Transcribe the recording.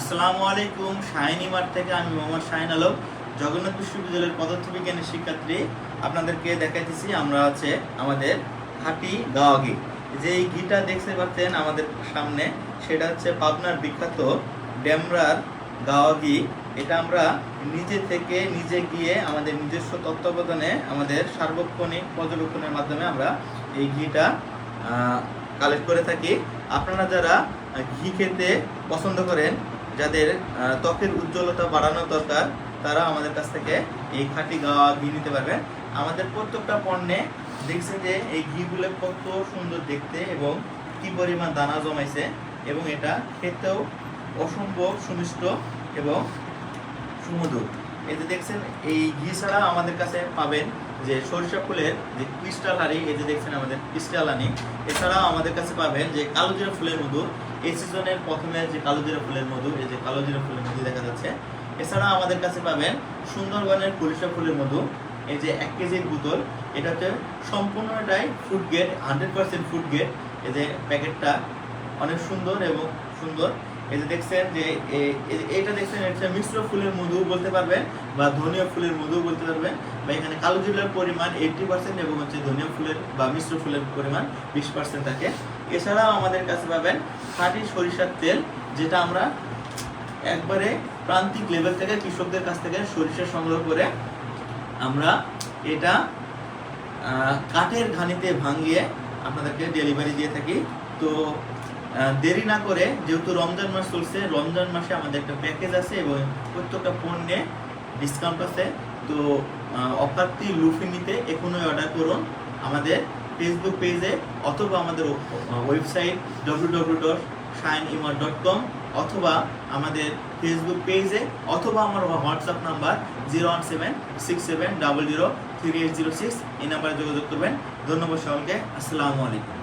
আসসালামু আলাইকুম শাহিনী মাঠ থেকে আমি মোহাম্মদ শাহিন আলম, জগন্নাথ বিশ্ববিদ্যালয়ের পদার্থ বিজ্ঞানের শিক্ষার্থী। আপনাদেরকে দেখাইতেছি, আমরা আছে আমাদের হাটি গাওয়া ঘি যে এই ঘিটা দেখতে পাচ্ছেন আমাদের সামনে, সেটা হচ্ছে পাবনার বিখ্যাত ডেমরার গাওয়া ঘি এটা আমরা নিজে থেকে নিজে গিয়ে আমাদের নিজস্ব তত্ত্বাবধানে আমাদের সার্বক্ষণিক পর্যবেক্ষণের মাধ্যমে আমরা এই ঘিটা কালেক্ট করে থাকি। আপনারা যারা ঘি খেতে পছন্দ করেন যাদের ত্বকের উজ্জ্বলতা বাড়ানো দরকার, তারা আমাদের কাছ থেকে এই খাঁটি গাওয়া ঘি নিতে পারবেন আমাদের প্রত্যেকটা পণ্যে দেখছেন যে এই ঘিগুলো কত সুন্দর দেখতে এবং কি পরিমাণ দানা জমাইছে এবং এটা খেতেও অসম্ভব সুমিষ্ট এবং সুমধুর। এতে দেখছেন, এই ঘি ছাড়া আমাদের কাছে পাবেন যে সরিষা ফুলের যে ক্রিস্টাল হারি যে দেখছেন আমাদের ক্রিস্টাল হানি, এছাড়াও আমাদের কাছে পাবেন যে কালো জিরা ফুলের মধু এই সিজনের প্রথমে যে কালো জিরা ফুলের মধু, এই যে কালো জিরা ফুলের মধু দেখা যাচ্ছে এছাড়া আমাদের কাছে পাবেন সুন্দরবনের সরিষা ফুলের মধু, এই যে এক কেজির বোতল এটা হচ্ছে সম্পূর্ণটাই food grade hundred percent food grade এই যে প্যাকেটটা অনেক সুন্দর এবং সুন্দর। এই যে দেখছেন যে এটা দেখছেন, এটা মিশ্র ফুলের মধু বলতে পারবেন বা ধনিয়া ফুলের মধু বলতে পারবেন। বা এখানে কালো জিরার পরিমাণ এইটটি পার্সেন্ট এবং হচ্ছে ধনিয়া ফুলের বা মিশ্র ফুলের পরিমাণ বিশ পার্সেন্ট থাকে। এছাড়াও আমাদের কাছে পাবেন খাঁটি সরিষার তেল, যেটা আমরা একবারে প্রান্তিক লেভেল থেকে কৃষকদের কাছ থেকে সরিষা সংগ্রহ করে আমরা এটা কাঠের ঘানিতে ভাঙিয়ে আপনাদেরকে ডেলিভারি দিয়ে থাকি। তো দেরি না করে যেহেতু রমজান মাস চলছে, রমজান মাসে আমাদের একটা প্যাকেজ আছে এবং প্রত্যেকটা পণ্যে ডিসকাউন্ট আছে। তো অফারটি লুফে নিতে এখনই অর্ডার করুন। আমাদের ফেসবুক পেজে অথবা আমাদের ওয়েবসাইট ডব্লিউ অথবা আমাদের ফেসবুক পেজে অথবা আমার WhatsApp number zero one seven six seven double zero three eight zero six এই নাম্বারে যোগাযোগ করবেন। ধন্যবাদ সকলকে আসসালামু আলাইকুম।